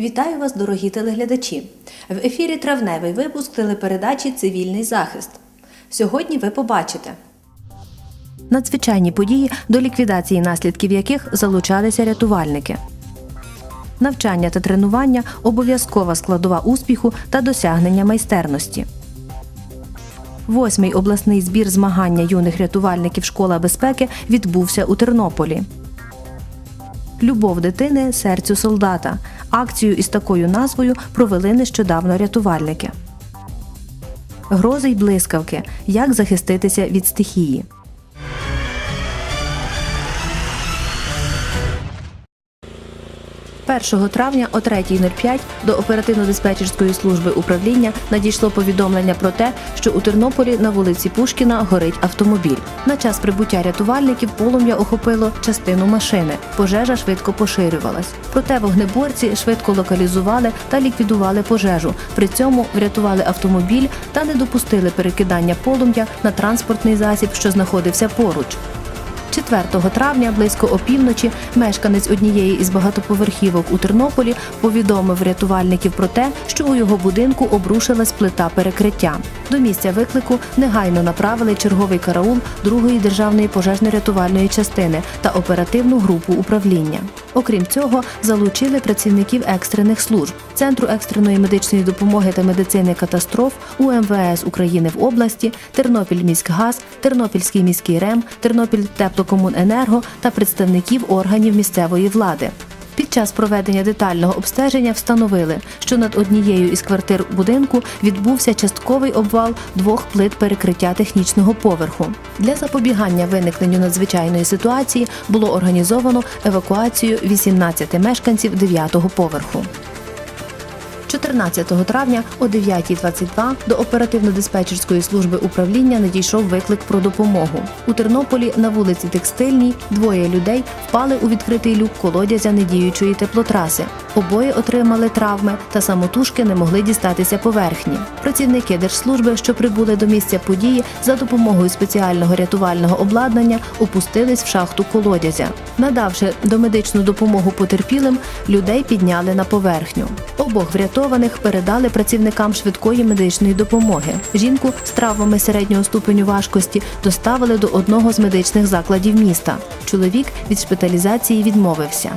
Вітаю вас, дорогі телеглядачі! В ефірі травневий випуск телепередачі Цивільний захист. Сьогодні ви побачите надзвичайні події, до ліквідації наслідків яких залучалися рятувальники. Навчання та тренування обов'язкова складова успіху та досягнення майстерності. Восьмий обласний збір змагання юних рятувальників Школа безпеки відбувся у Тернополі. Любов дитини серцю солдата. Акцію із такою назвою провели нещодавно рятувальники. Грози й блискавки. Як захиститися від стихії. Першого травня о 3.05 до оперативно-диспетчерської служби управління надійшло повідомлення про те, що у Тернополі на вулиці Пушкіна горить автомобіль. На час прибуття рятувальників полум'я охопило частину машини. Пожежа швидко поширювалась. Проте вогнеборці швидко локалізували та ліквідували пожежу. При цьому врятували автомобіль та не допустили перекидання полум'я на транспортний засіб, що знаходився поруч. 4 травня близько опівночі мешканець однієї із багатоповерхівок у Тернополі повідомив рятувальників про те, що у його будинку обрушилась плита перекриття. До місця виклику негайно направили черговий караул другої державної пожежно-рятувальної частини та оперативну групу управління. Окрім цього, залучили працівників екстрених служб Центру екстреної медичної допомоги та медицини катастроф УМВС України в області, Тернопільміськгаз, Тернопільський міський РЕМ, Тернопіль Теплокомуненерго та представників органів місцевої влади. Під час проведення детального обстеження встановили, що над однією із квартир будинку відбувся частковий обвал двох плит перекриття технічного поверху. Для запобігання виникненню надзвичайної ситуації було організовано евакуацію 18 мешканців 9-го поверху. 14 травня о 9.22 до оперативно-диспетчерської служби управління надійшов виклик про допомогу. У Тернополі на вулиці Текстильній двоє людей впали у відкритий люк колодязя недіючої теплотраси. Обоє отримали травми та самотужки не могли дістатися поверхні. Працівники держслужби, що прибули до місця події, за допомогою спеціального рятувального обладнання опустились в шахту колодязя. Надавши домедичну допомогу потерпілим, людей підняли на поверхню. Обох врятованих передали працівникам швидкої медичної допомоги. Жінку з травмами середнього ступеню важкості доставили до одного з медичних закладів міста. Чоловік від шпиталізації відмовився.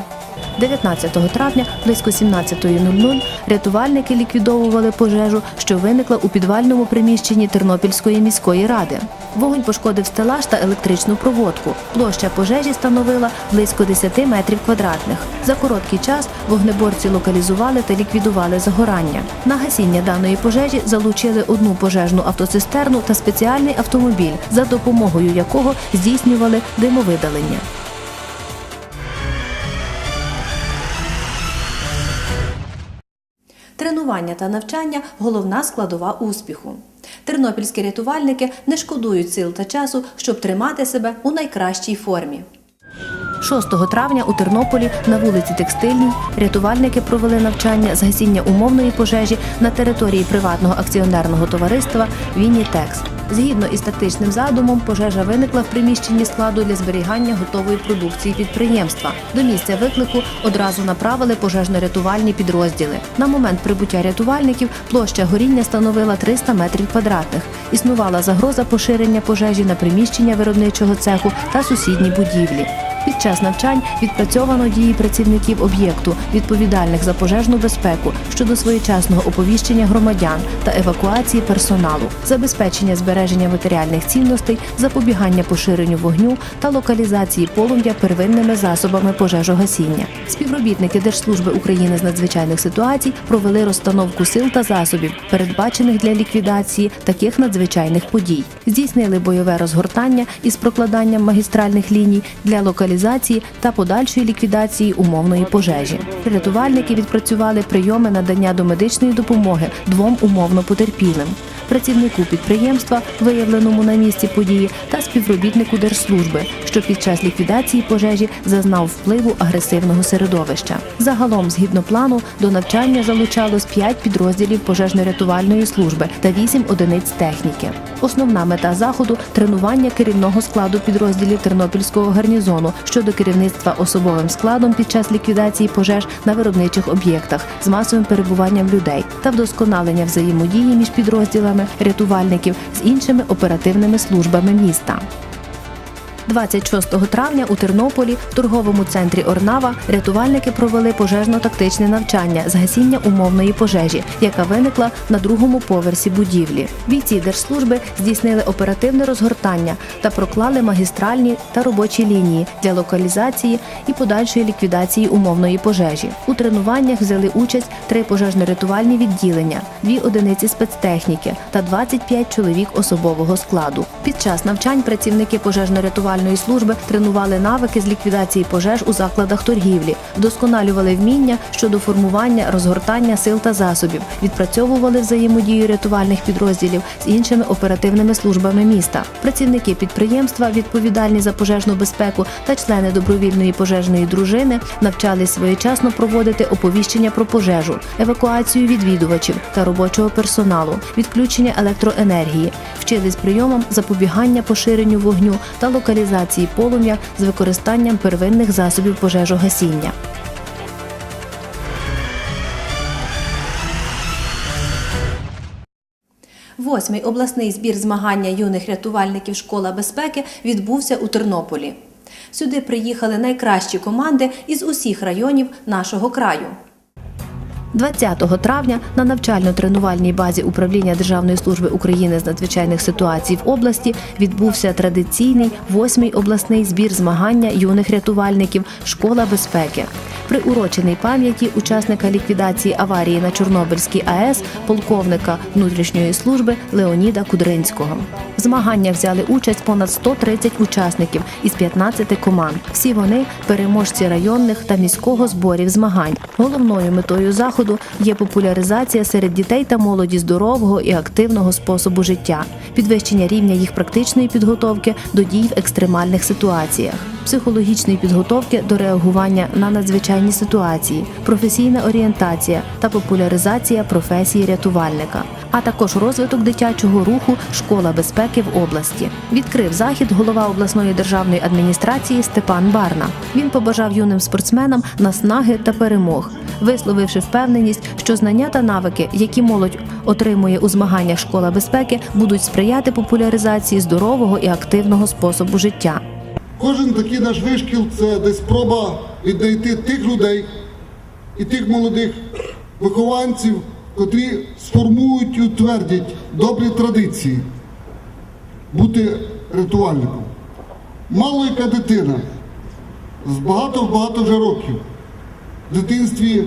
19 травня близько 17.00 рятувальники ліквідовували пожежу, що виникла у підвальному приміщенні Тернопільської міської ради. Вогонь пошкодив стелаж та електричну проводку. Площа пожежі становила близько 10 метрів квадратних. За короткий час вогнеборці локалізували та ліквідували загорання. На гасіння даної пожежі залучили одну пожежну автоцистерну та спеціальний автомобіль, за допомогою якого здійснювали димовидалення. Тренування та навчання головна складова успіху. Тернопільські рятувальники не шкодують сил та часу, щоб тримати себе у найкращій формі. 6 травня у Тернополі на вулиці Текстильній рятувальники провели навчання з гасіння умовної пожежі на території приватного акціонерного товариства Вінітекс. Згідно із тактичним задумом, пожежа виникла в приміщенні складу для зберігання готової продукції підприємства. До місця виклику одразу направили пожежно-рятувальні підрозділи. На момент прибуття рятувальників площа горіння становила 300 метрів квадратних. Існувала загроза поширення пожежі на приміщення виробничого цеху та сусідні будівлі. Під час навчань відпрацьовано дії працівників об'єкту, відповідальних за пожежну безпеку щодо своєчасного оповіщення громадян та евакуації персоналу, забезпечення збереження матеріальних цінностей, запобігання поширенню вогню та локалізації полум'я первинними засобами пожежогасіння. Співробітники Держслужби України з надзвичайних ситуацій провели розстановку сил та засобів, передбачених для ліквідації таких надзвичайних подій. Здійснили бойове розгортання із прокладанням магістральних ліній для локалізації та подальшої ліквідації умовної пожежі. Рятувальники відпрацювали прийоми надання домедичної допомоги двом умовно потерпілим. Працівнику підприємства, виявленому на місці події, та співробітнику держслужби, що під час ліквідації пожежі зазнав впливу агресивного середовища. Загалом, згідно плану, до навчання залучалось 5 підрозділів пожежно-рятувальної служби та 8 одиниць техніки. Основна мета заходу тренування керівного складу підрозділів Тернопільського гарнізону щодо керівництва особовим складом під час ліквідації пожеж на виробничих об'єктах з масовим перебуванням людей та вдосконалення взаємодії між підрозділами рятувальників з іншими оперативними службами міста. 26 травня у Тернополі в торговому центрі Орнава рятувальники провели пожежно-тактичне навчання з гасіння умовної пожежі, яка виникла на другому поверсі будівлі. Бійці держслужби здійснили оперативне розгортання та проклали магістральні та робочі лінії для локалізації і подальшої ліквідації умовної пожежі. У тренуваннях взяли участь три пожежно-рятувальні відділення, дві одиниці спецтехніки та 25 чоловік особового складу. Під час навчань працівники пожежно-рятувальної служби тренували навики з ліквідації пожеж у закладах торгівлі, вдосконалювали вміння щодо формування, розгортання сил та засобів, відпрацьовували взаємодію рятувальних підрозділів з іншими оперативними службами міста. Працівники підприємства, відповідальні за пожежну безпеку та члени добровільної пожежної дружини навчались своєчасно проводити оповіщення про пожежу, евакуацію відвідувачів та робочого персоналу, відключення електроенергії, вчились прийомам запобігання поширенню вогню та локалізації полум'я з використанням первинних засобів пожежогасіння. Восьмий обласний збір змагання юних рятувальників Школа безпеки відбувся у Тернополі. Сюди приїхали найкращі команди із усіх районів нашого краю. 20 травня на навчально-тренувальній базі управління Державної служби України з надзвичайних ситуацій в області відбувся традиційний восьмий обласний збір змагання юних рятувальників Школа безпеки. Приурочений пам'яті учасника ліквідації аварії на Чорнобильській АЕС полковника внутрішньої служби Леоніда Кудринського. В змаганнях взяли участь понад 130 учасників із 15 команд. Всі вони переможці районних та міського зборів змагань. Головною метою заходу є популяризація серед дітей та молоді здорового і активного способу життя, підвищення рівня їх практичної підготовки до дій в екстремальних ситуаціях, психологічної підготовки до реагування на надзвичайні ситуації, професійна орієнтація та популяризація професії рятувальника, а також розвиток дитячого руху Школа безпеки в області. Відкрив захід голова обласної державної адміністрації Степан Барна. Він побажав юним спортсменам наснаги та перемог, висловивши впевненість, що знання та навики, які молодь отримує у змаганнях школа безпеки, будуть сприяти популяризації здорового і активного способу життя. Кожен такий наш вишкіл це десь спроба віднайти тих людей і тих молодих вихованців, котрі сформують і утвердять добрі традиції бути рятувальником. Мало яка дитина з багато-багато вже років в дитинстві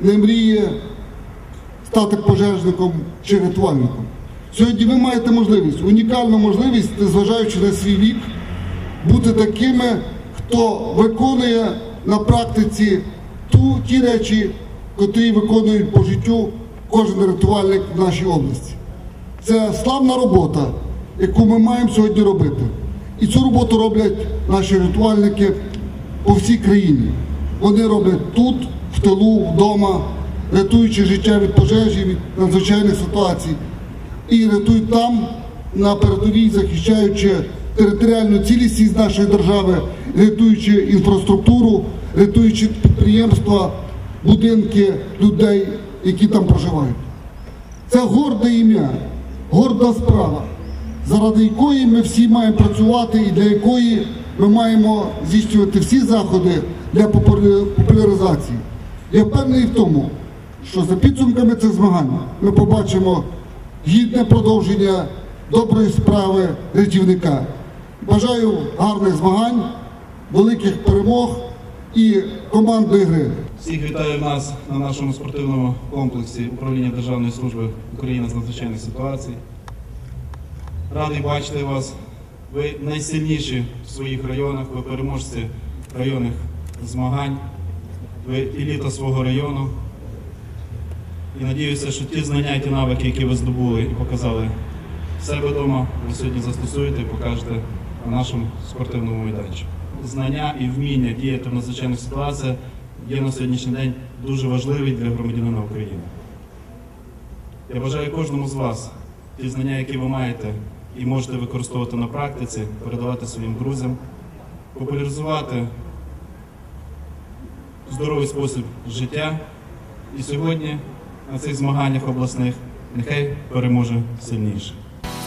не мріє стати пожежником чи рятувальником. Сьогодні ви маєте можливість, унікальну можливість, незважаючи на свій вік, бути такими, хто виконує на практиці ту, ті речі, котрі виконують по життю кожен рятувальник в нашій області. Це славна робота, яку ми маємо сьогодні робити. І цю роботу роблять наші рятувальники по всій країні. Вони роблять тут, в тилу, вдома, рятуючи життя від пожежі, від надзвичайних ситуацій і рятують там на передовій, захищаючи територіальну цілісність нашої держави, рятуючи інфраструктуру, рятуючи підприємства, будинки людей, які там проживають. Це горде ім'я, горда справа, заради якої ми всі маємо працювати і для якої ми маємо здійснювати всі заходи для популяризації. Я впевнений в тому, що за підсумками цих змагань ми побачимо гідне продовження доброї справи рятівника. Бажаю гарних змагань, великих перемог і командної гри. Всіх вітаю нас на нашому спортивному комплексі управління Державної служби України з надзвичайних ситуацій. Радий бачити вас. Ви найсильніші в своїх районах, ви переможці районних змагань, ви еліта свого району. І надіюся, що ті знання і ті навики, які ви здобули і показали себе вдома, ви сьогодні застосуєте і покажете на нашому спортивному майданчику. Знання і вміння діяти в надзвичайних ситуаціях є на сьогоднішній день дуже важливі для громадянина України. Я бажаю кожному з вас ті знання, які ви маєте і можете використовувати на практиці, передавати своїм друзям, популяризувати здоровий спосіб життя. І сьогодні на цих змаганнях обласних нехай переможе сильніше.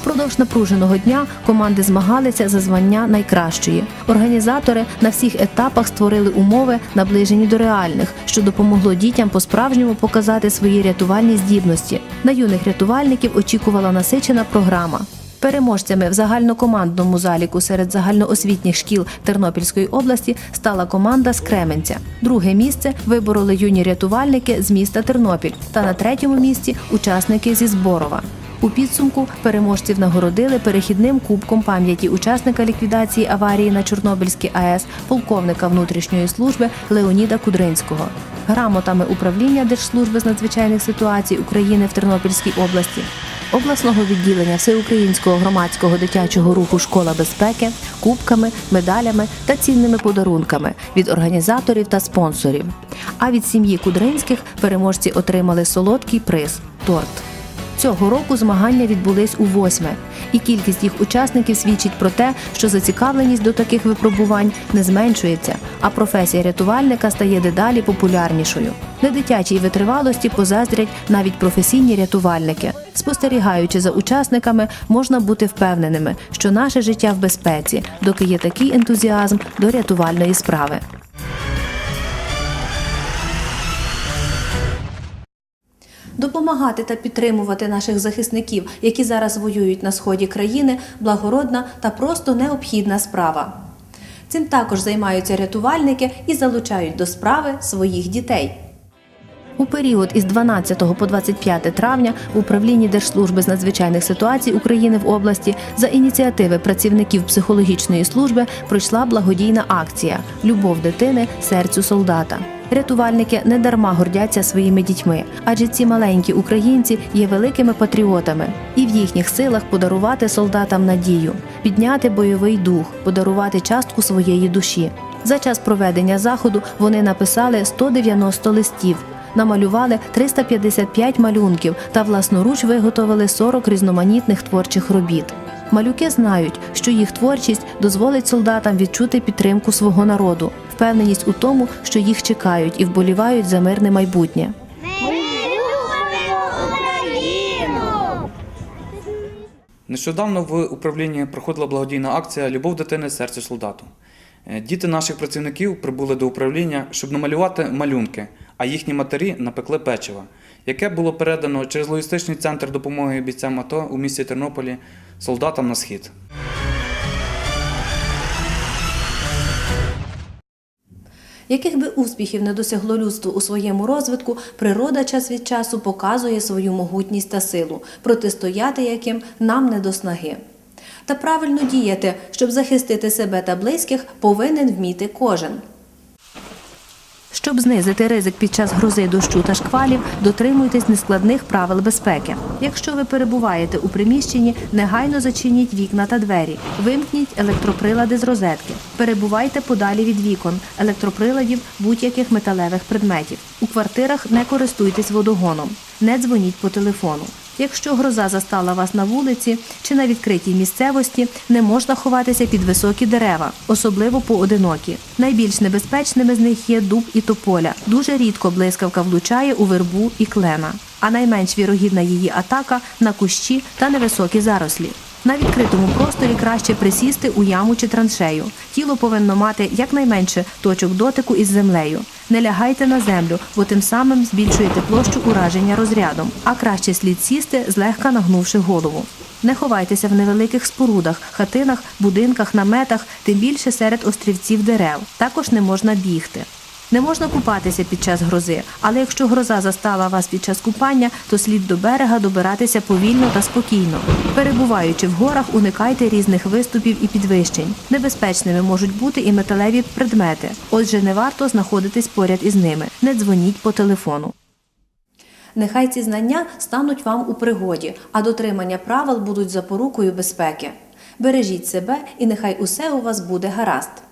Впродовж напруженого дня команди змагалися за звання найкращої. Організатори на всіх етапах створили умови, наближені до реальних, що допомогло дітям по-справжньому показати свої рятувальні здібності. На юних рятувальників очікувала насичена програма. Переможцями в загальнокомандному заліку серед загальноосвітніх шкіл Тернопільської області стала команда з Кременця. Друге місце вибороли юні рятувальники з міста Тернопіль. Та на третьому місці учасники зі Зборова. У підсумку переможців нагородили перехідним кубком пам'яті учасника ліквідації аварії на Чорнобильській АЕС, полковника внутрішньої служби Леоніда Кудринського, грамотами управління Держслужби з надзвичайних ситуацій України в Тернопільській області, обласного відділення Всеукраїнського громадського дитячого руху Школа безпеки, кубками, медалями та цінними подарунками від організаторів та спонсорів. А від сім'ї Кудринських переможці отримали солодкий приз торт. Цього року змагання відбулись у восьме, і кількість їх учасників свідчить про те, що зацікавленість до таких випробувань не зменшується, а професія рятувальника стає дедалі популярнішою. Недитячій витривалості позаздрять навіть професійні рятувальники. Спостерігаючи за учасниками, можна бути впевненими, що наше життя в безпеці, доки є такий ентузіазм до рятувальної справи. Допомагати та підтримувати наших захисників, які зараз воюють на сході країни, благородна та просто необхідна справа. Цим також займаються рятувальники і залучають до справи своїх дітей. У період із 12 по 25 травня в управлінні Держслужби з надзвичайних ситуацій України в області за ініціативи працівників психологічної служби пройшла благодійна акція Любов дитини серцю солдата. Рятувальники не дарма гордяться своїми дітьми, адже ці маленькі українці є великими патріотами, і в їхніх силах подарувати солдатам надію, підняти бойовий дух, подарувати частку своєї душі. За час проведення заходу вони написали 190 листів, намалювали 355 малюнків та власноруч виготовили 40 різноманітних творчих робіт. Малюки знають, що їх творчість дозволить солдатам відчути підтримку свого народу, впевненість у тому, що їх чекають і вболівають за мирне майбутнє. Нещодавно в управлінні проходила благодійна акція Любов дитини серцю солдату. Е, Діти наших працівників прибули до управління, щоб намалювати малюнки, а їхні матері напекли печиво, яке було передано через логістичний центр допомоги бійцям АТО у місті Тернополі солдатам на схід. Яких би успіхів не досягло людство у своєму розвитку, природа час від часу показує свою могутність та силу, протистояти яким нам не до снаги. Та правильно діяти, щоб захистити себе та близьких, повинен вміти кожен. Щоб знизити ризик під час грози дощу та шквалів, дотримуйтесь нескладних правил безпеки. Якщо ви перебуваєте у приміщенні, негайно зачиніть вікна та двері, вимкніть електроприлади з розетки, перебувайте подалі від вікон, електроприладів будь-яких металевих предметів. У квартирах не користуйтесь водогоном, не дзвоніть по телефону. Якщо гроза застала вас на вулиці чи на відкритій місцевості, не можна ховатися під високі дерева, особливо поодинокі. Найбільш небезпечними з них є дуб і тополя. Дуже рідко блискавка влучає у вербу і клена, а найменш вірогідна її атака на кущі та невисокі зарослі. На відкритому просторі краще присісти у яму чи траншею. Тіло повинно мати якнайменше точок дотику із землею. Не лягайте на землю, бо тим самим збільшуєте площу ураження розрядом, а краще слід сісти, злегка нагнувши голову. Не ховайтеся в невеликих спорудах, хатинах, будинках, наметах, тим більше серед острівців дерев. Також не можна бігти. Не можна купатися під час грози, але якщо гроза застала вас під час купання, то слід до берега добиратися повільно та спокійно. Перебуваючи в горах, уникайте різних виступів і підвищень. Небезпечними можуть бути і металеві предмети. Отже, не варто знаходитись поряд із ними. Не дзвоніть по телефону. Нехай ці знання стануть вам у пригоді, а дотримання правил будуть запорукою безпеки. Бережіть себе і нехай усе у вас буде гаразд.